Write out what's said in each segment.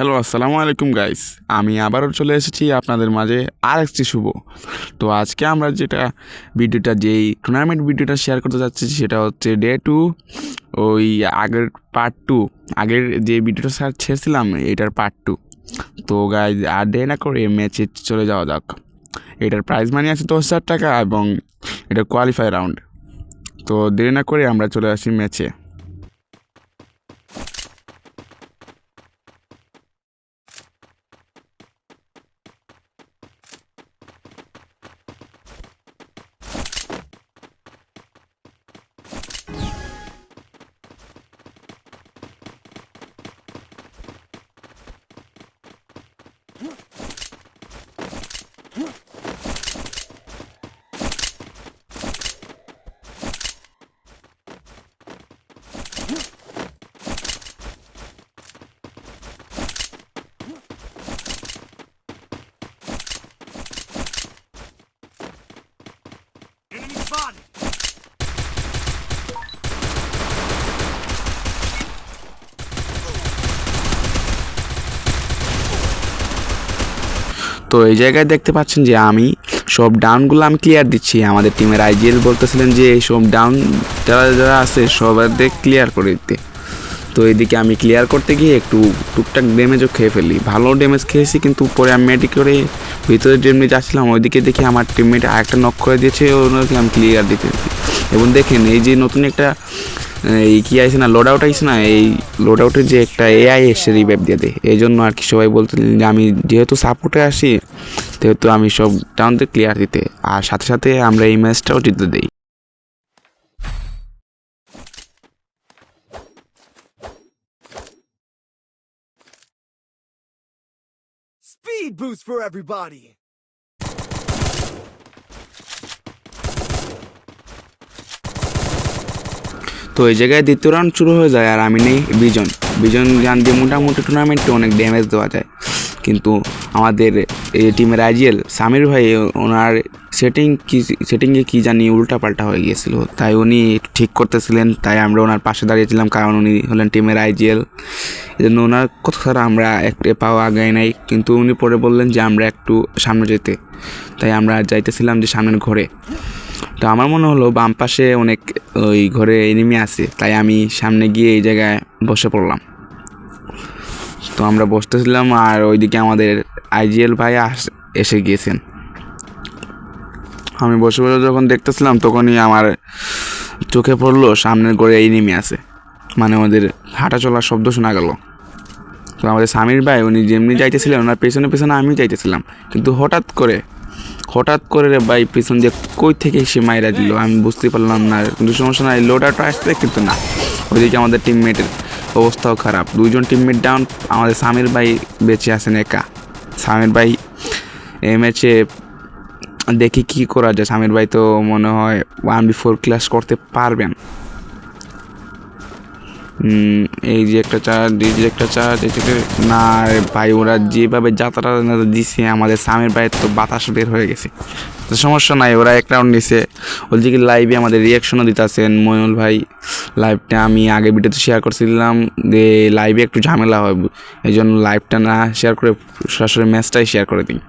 Hello, আসসালামু আলাইকুম guys আমি আবারও চলে এসেছি আপনাদের মাঝে আর একটি শুভ। তো আজকে আমরা যেটা ভিডিওটা, যেই টুর্নামেন্ট ভিডিওটা শেয়ার করতে যাচ্ছি, সেটা হচ্ছে ডে টু ওই আগের পার্ট টু আগের যে ভিডিওটা স্যার ছেড়েছিলাম, এটার পার্ট টু তো গাইজ আর ডে না করে ম্যাচে চলে যাওয়া যাক। এটার প্রাইজ মানি আছে দশ হাজার টাকা এবং এটা কোয়ালিফাই রাউন্ড তো দেরি না করে আমরা চলে আসি ম্যাচে Enemy spotted! তো এই জায়গায় দেখতে পাচ্ছেন যে আমি সব ডাউনগুলো আমি ক্লিয়ার দিচ্ছি। আমাদের টিমের আইজিএল বলতেছিলেন যে এই সব ডাউন যারা যারা আছে সবাদের ক্লিয়ার করে দিতে। তো এদিকে আমি ক্লিয়ার করতে গিয়ে একটু টুকটাক ড্যামেজও খেয়ে ফেলি। ভালো ড্যামেজ খেয়েছি, কিন্তু পরে আমি মেডি করে ভিতরে ড্যামেজ যাচ্ছিলাম, ওইদিকে দেখি আমার টিমমেট আরেকটা নক করে দিয়েছে, ওনাকে আমি ক্লিয়ার দিতে এবং দেখেন এই যে নতুন একটা এই কি আইছে না লোড আউট আইছে না, এই লোড আউটের যে একটা এআই এসে রিভাইভ দিয়ে দেয়, এই জন্য আর কি সবাই বলতে যে আমি যেহেতু সাপোর্টে আসি যেহেতু আমি সব টাউনতে ক্লিয়ার দিতে আর সাথে সাথে আমরা এই ম্যাচটাও জিততে দিই Speed boost for everybody! তো এই জায়গায় দ্বিতীয় রাউন্ড শুরু হয়ে যায় আর আমি নেই বিজন। বিজন জান দিয়ে মোটামুটি টুর্নামেন্টে অনেক ড্যামেজ দেওয়া যায়। কিন্তু আমাদের টিমের আইজিএল সামির ভাই, ওনার সেটিং কি সেটিংয়ে কী জানি উল্টাপাল্টা হয়ে গিয়েছিল। তাই উনি ঠিক করতেছিলেন, তাই আমরা ওনার পাশে দাঁড়িয়েছিলাম কারণ উনি হলেন টিমের আইজিএল। এই জন্য ওনার কথা ছাড়া আমরা একটু পাও আগাই নাই, কিন্তু উনি পরে বললেন যে আমরা একটু সামনে যেতে। তাই আমরা যাইতেছিলাম যে সামনের ঘরে। তো আমার মনে হলো বাম পাশে অনেক ওই ঘরে এনিমি আছে, তাই আমি সামনে গিয়ে এই জায়গায় বসে পড়লাম। তো আমরা বসতেছিলাম আর ওইদিকে আমাদের আইজিএল ভাই আস- এসে গিয়েছেন। আমি বসে বসে যখন দেখতেছিলাম, তখনই আমার চোখে পড়ল, সামনের ঘরে এনিমি আছে। মানে আমাদের হাঁটা চলার শব্দ শোনা গেল। তো আমাদের স্বামীর ভাই, উনি যেমনি যাইতেছিলেন ওনার পেছনে পেছনে আমি যাইতেছিলাম কিন্তু হঠাৎ করে হঠাৎ করে রে ভাই, পিছন দিয়ে কই থেকে সে মাইরা দিল? আমি বুঝতে পারলাম না। কিন্তু সমস্যা নাই, লোডারটা আসছে কিন্তু না। ওইদিকে আমাদের টিমমেটের অবস্থাও খারাপ। দুইজন টিমমেট ডাউন আমাদের স্বামীর ভাই বেঁচে আছেন একা। স্বামীর ভাই এই ম্যাচে দেখি কি করা যায়। সামির ভাই তো মনে হয় ওয়ান বিফোর ক্লাস করতে পারবেন। এই যে একটা চার্জ, এই যে একটা চার্জ এটাকে না ভাই, ওরা যেভাবে যাত্রা দিছে, আমাদের স্বামীর ভাইয়ের তো বাতাস বের হয়ে গেছে। তো সমস্যা নাই, ওরা এক রাউন্ড নিছে। ওদিকে লাইভে আমাদের রিয়াকশনও দিতেছেন ময়ূল ভাই। লাইভটা আমি আগে ভিডিওতে শেয়ার করছিলাম যে লাইভে একটু ঝামেলা হয়। এই জন্য লাইভটা না শেয়ার করে সরাসরি ম্যাচটাই শেয়ার করে দিই।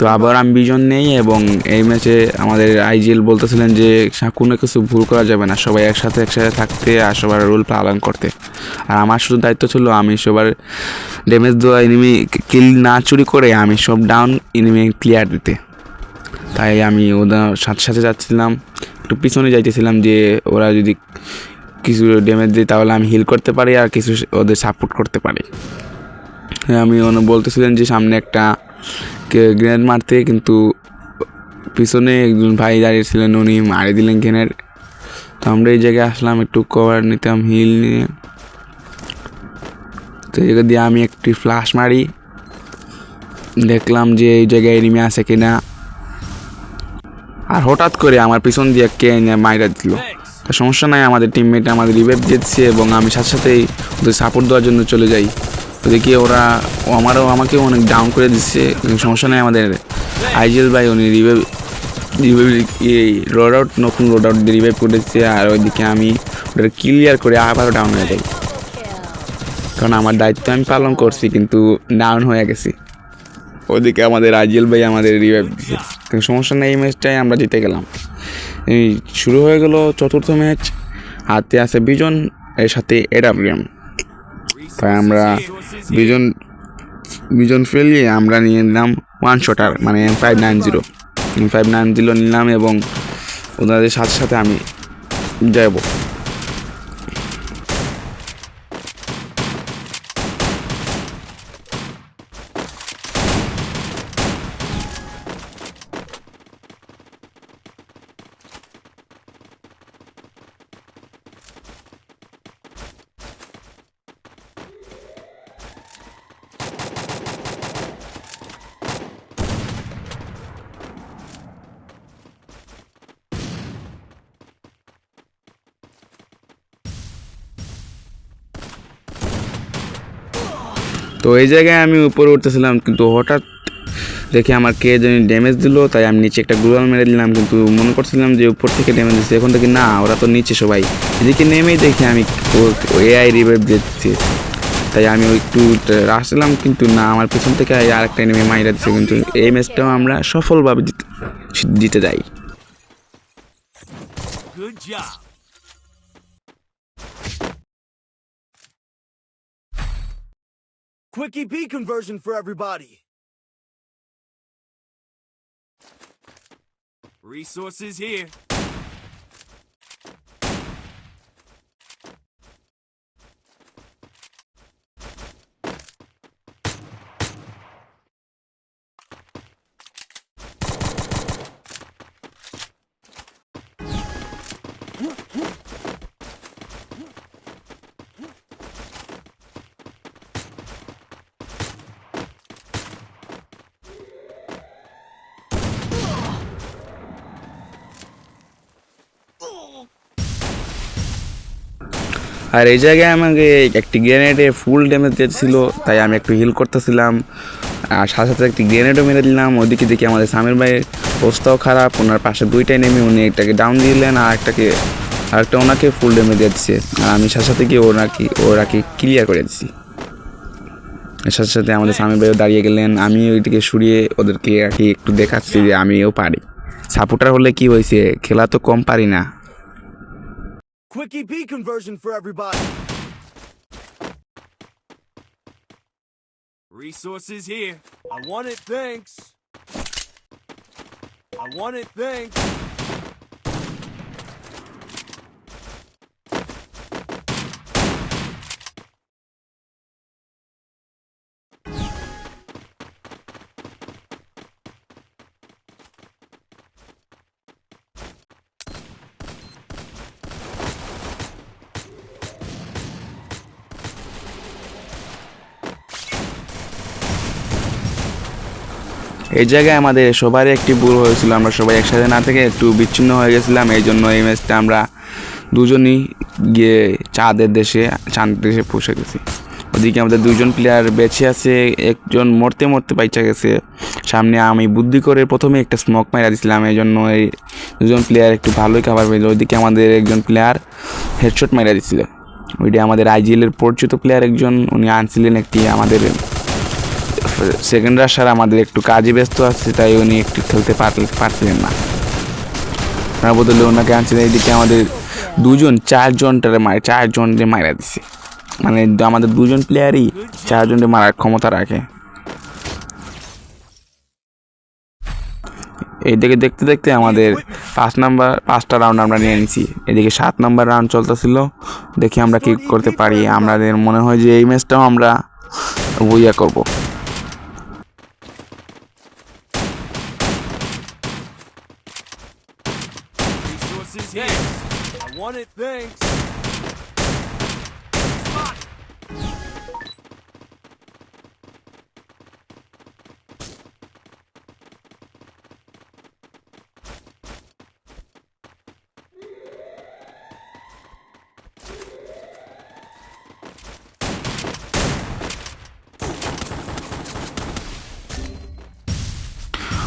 তো আবার বিজন নেই এবং এই ম্যাচে আমাদের আইজিএল বলতেছিলেন যে কোনো কিছু ভুল করা যাবে না। সবাই একসাথে একসাথে থাকতে আর সবার রুল পালন করতে। আর আমার শুধু দায়িত্ব ছিল আমি সবার ড্যামেজ দেওয়া এনিমি কিল না চুরি করে আমি সব ডাউন এনিমি ক্লিয়ার দিতে। তাই আমি ওদের সাথে সাথে যাচ্ছিলাম, একটু পিছনে যাইতেছিলাম যে ওরা যদি কিছু ড্যামেজ দিই তাহলে আমি হিল করতে পারি আর কিছু ওদের সাপোর্ট করতে পারি। আমি বলতেছিলেন যে সামনে একটা গ্রেনেড মারতে, কিন্তু পিছনে একজন ভাই দাঁড়িয়েছিলেন, উনি মারি দিলেন গ্রেনেড তো আমরা এই জায়গায় আসলাম, একটু কভার নিতাম হিল নিয়ে। তো এই জায়গা দিয়ে আমি একটি ফ্লাশ মারি। দেখলাম যে এই জায়গায় এনিমি আছে কিনা। আর হঠাৎ করে আমার পিছন দিয়ে কে মাইরা দিল। সমস্যা নাই, আমাদের টিমমেট আমাদের রিভাইভ দিচ্ছে এবং আমি সাথে সাথেই ওদের সাপোর্ট দেওয়ার জন্য চলে যাই। ওদিকে ওরা, ও আমারও, আমাকেও অনেক ডাউন করে দিচ্ছে সমস্যা নেই আমাদের আইজিএল ভাই, উনি রিভাইভ রিভাইভ রোড আউট নতুন রোড আউট রিভাইভ করে দিচ্ছে আর ওইদিকে আমি ওটা ক্লিয়ার করে আবারও ডাউন হয়ে যাই। কারণ আমার দায়িত্ব আমি পালন করছি, কিন্তু ডাউন হয়ে গেছি। ওদিকে আমাদের রাজিয়াল ভাই আমাদের রিভাইভ দিচ্ছে কিন্তু সমস্যা নেই এই ম্যাচটাই আমরা জিতে গেলাম। শুরু হয়ে গেল চতুর্থ ম্যাচ হাতে আছে বিজন, এর সাথে এডাব্লিউএম তাই আমরা বিজন বিজন ফেলিয়ে আমরা নিয়ে নিলাম ওয়ান শটার মানে M five nine zero five nine zero নিলাম এবং ওনাদের সাথে সাথে আমি যাব তো এই জায়গায় আমি উপরে উঠতেছিলাম, কিন্তু হঠাৎ দেখে আমার কে জানি ড্যামেজ দিল, তাই আমি নিচে একটা গ্লোয়াল মেরে দিলাম, কিন্তু মনে করছিলাম যে উপর থেকে ড্যামেজ দিচ্ছে এখন থেকে না, ওরা তো নিচে সবাই। এদিকে নেমেই দেখি আমি এআই রিভাইভ দিচ্ছে। তাই আমি একটু আসলাম কিন্তু না, আমার পেছন থেকে আর একটা নেমে মাইরা দিচ্ছে কিন্তু এই ম্যাচটাও আমরা সফলভাবে জিতে যাই। Good job. Quick EP conversion for everybody. Resources here. আর এই জায়গায় আমাকে একটি গ্রেনেডে ফুল ড্যামেজ দিয়েছিল, তাই আমি একটু হিল করতেছিলাম। আর সাথে সাথে একটি গ্রেনেডও মেরে দিলাম, ওদিকে দেখি আমাদের সামির ভাইয়ের অবস্থাও খারাপ, ওনার পাশে দুইটাই নেমে উনি একটাকে ডাউন দিলেন আর একটাকে আরেকটা ওনাকে ফুল ড্যামেজ দিচ্ছে আর আমি সাথে সাথে গিয়ে ওনাকে, ওরাকে ক্লিয়ার করে দিচ্ছি সাথে সাথে আমাদের স্বামী ভাইও দাঁড়িয়ে গেলেন, আমি ওইদিকে সরিয়ে ওদেরকে আর কি একটু দেখাচ্ছি যে আমিও পারি। সাপোর্টার হলে কি হয়েছে? খেলা তো কম পারি না। Quick EP conversion for everybody. Resources here. I want it, thanks. I want it, thanks. এই জায়গায় আমাদের সবারই একটি ভুল হয়েছিল, আমরা সবাই একসাথে না থেকে একটু বিচ্ছিন্ন হয়ে গেছিলাম, এই জন্য এই ম্যাচটা আমরা দুজনই গিয়ে চাঁদের দেশে চাঁদ দেশে পৌঁছে গেছি। ওদিকে আমাদের দুজন প্লেয়ার বেঁচে আছে, একজন মরতে মরতে পাইচা গেছে। সামনে আমি বুদ্ধি করে প্রথমে একটা স্মোক মারা দিছিলাম, এই জন্য এই দুজন প্লেয়ার একটু ভালোই খাবার পেয়েছিল ওইদিকে আমাদের একজন প্লেয়ার হেডশট মারা দিছিল। ওইটা আমাদের আইজিএলের পরিচিত প্লেয়ার একজন, উনি আনছিলেন একটি আমাদের সেকেন্ড রাশার আমাদের একটু কাজে ব্যস্ত আছে, তাই উনি একটু খেলতে পার- পারছিলেন না। ওনার বদলে ওনাকে আনছিলেন এইদিকে আমাদের দুজন, চারজনটারে মারে চারজনকে মারা দিছে। মানে আমাদের দুজন প্লেয়ারই চারজনকে মারার ক্ষমতা রাখে। এইদিকে দেখতে দেখতে আমাদের পাঁচ নাম্বার, পাঁচটা রাউন্ড আমরা নিয়ে নিছি। এদিকে সাত নাম্বার রাউন্ড চলতেছিল, দেখি আমরা কি করতে পারি। আমাদের মনে হয় যে এই ম্যাচটাও আমরা বইয়া করব। Want it, thanks.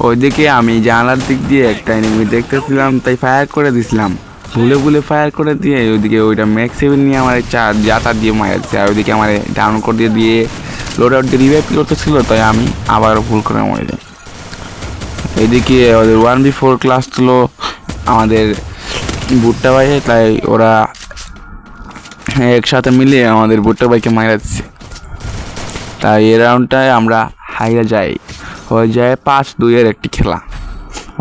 ওইদিকে আমি জানালার দিক দিয়ে একটা এনিমি দেখতেছিলাম তাই ফায়ার করে দিছিলাম ভুলে ভুলে ফায়ার করে দিয়ে ওইদিকে ওইটা ম্যাক্স সেভেন নিয়ে আমার চার যাতা দিয়ে মারাচ্ছে। আর ওইদিকে আমার ডাউন করে দিয়ে দিয়ে লোড আউট দিয়ে রিভাইভ করতেছিল, তাই আমি আবারও ভুল করে মরে যাই। এদিকে ওদের ওয়ান বি ফোর ক্লাস ছিল, আমাদের ভুট্টা ভাই, তাই ওরা একসাথে মিলে আমাদের ভুট্টা ভাইকে মারাচ্ছে। তাই এই রাউন্ডটায় আমরা হাইরা যাই। হয়ে যায় পাঁচ দুইয়ের একটি খেলা।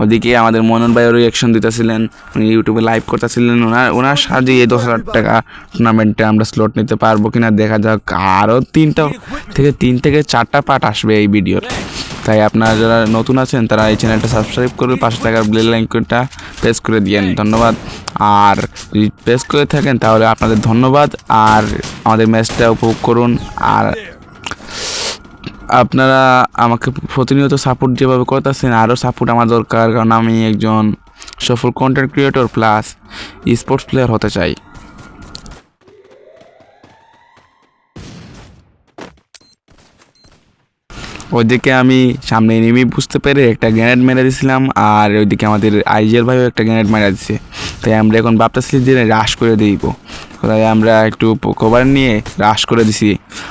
ওদিকে আমাদের মনন ভাই রিয়াকশন দিতেছিলেন, উনি ইউটিউবে লাইভ করতেছিলেন, ওনার ওনার সাহায্যে এই দশ হাজার টাকা টুর্নামেন্টে আমরা স্লট নিতে পারব কিনা দেখা যাক। আরও তিনটা থেকে তিন থেকে চারটা পার্ট আসবে এই ভিডিওর তাই আপনারা যারা নতুন আছেন, তারা এই চ্যানেলটা সাবস্ক্রাইব করে পাঁচশো টাকার বেল লাইকনটা প্রেস করে দিয়েন ধন্যবাদ। আর প্রেস করে থাকেন, তাহলে আপনাদের ধন্যবাদ। আর আমাদের ম্যাচটা উপভোগ করুন। আর আপনারা আমাকে প্রতিনিয়ত সাপোর্ট যেভাবে করতেছেন আরও সাপোর্ট আমার দরকার, কারণ আমি একজন সফল content creator plus sports player হতে চাই। ওইদিকে আমি সামনে এনিমি বুঝতে পেরে একটা গ্রেনেড মেরে দিয়েছিলাম আর ওইদিকে আমাদের আইজিএল ভাইও একটা গ্রেনেড মেরে দিচ্ছে তাই আমরা এখন ভাবতেছি যে রাশ করে দিব তাই আমরা একটু কভার নিয়ে রাশ করে দিছি।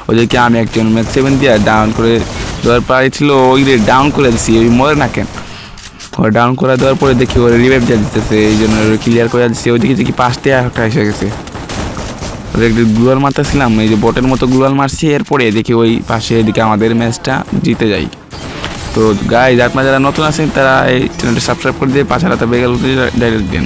ওদেরকে আমি একজন ম্যাচ সেভেন দিয়ে ডাউন করে দেওয়ার পারে ছিল ওই ডাউন করে দিছি, ওই মরে না কেন? ওরা ডাউন করে দেওয়ার পরে দেখি ওরা রিভাইভ দিয়ে দিতেছে, এই জন্য ক্লিয়ার করে দিচ্ছে ওইদিকে দেখি পাঁচটি একটা এসে গেছে। ওদের একটু গ্লোয়াল মারতেছিলাম, এই যে বটের মতো গ্লোয়াল মারছি, এরপরে দেখি ওই পাশে এদিকে আমাদের ম্যাচটা জিতে যাই তো গাইজ আপনারা যারা নতুন আছেন, তারা এই চ্যানেলটা সাবস্ক্রাইব করে দিয়ে পাশে রাতে বেগাল ডাইরেক্ট দিন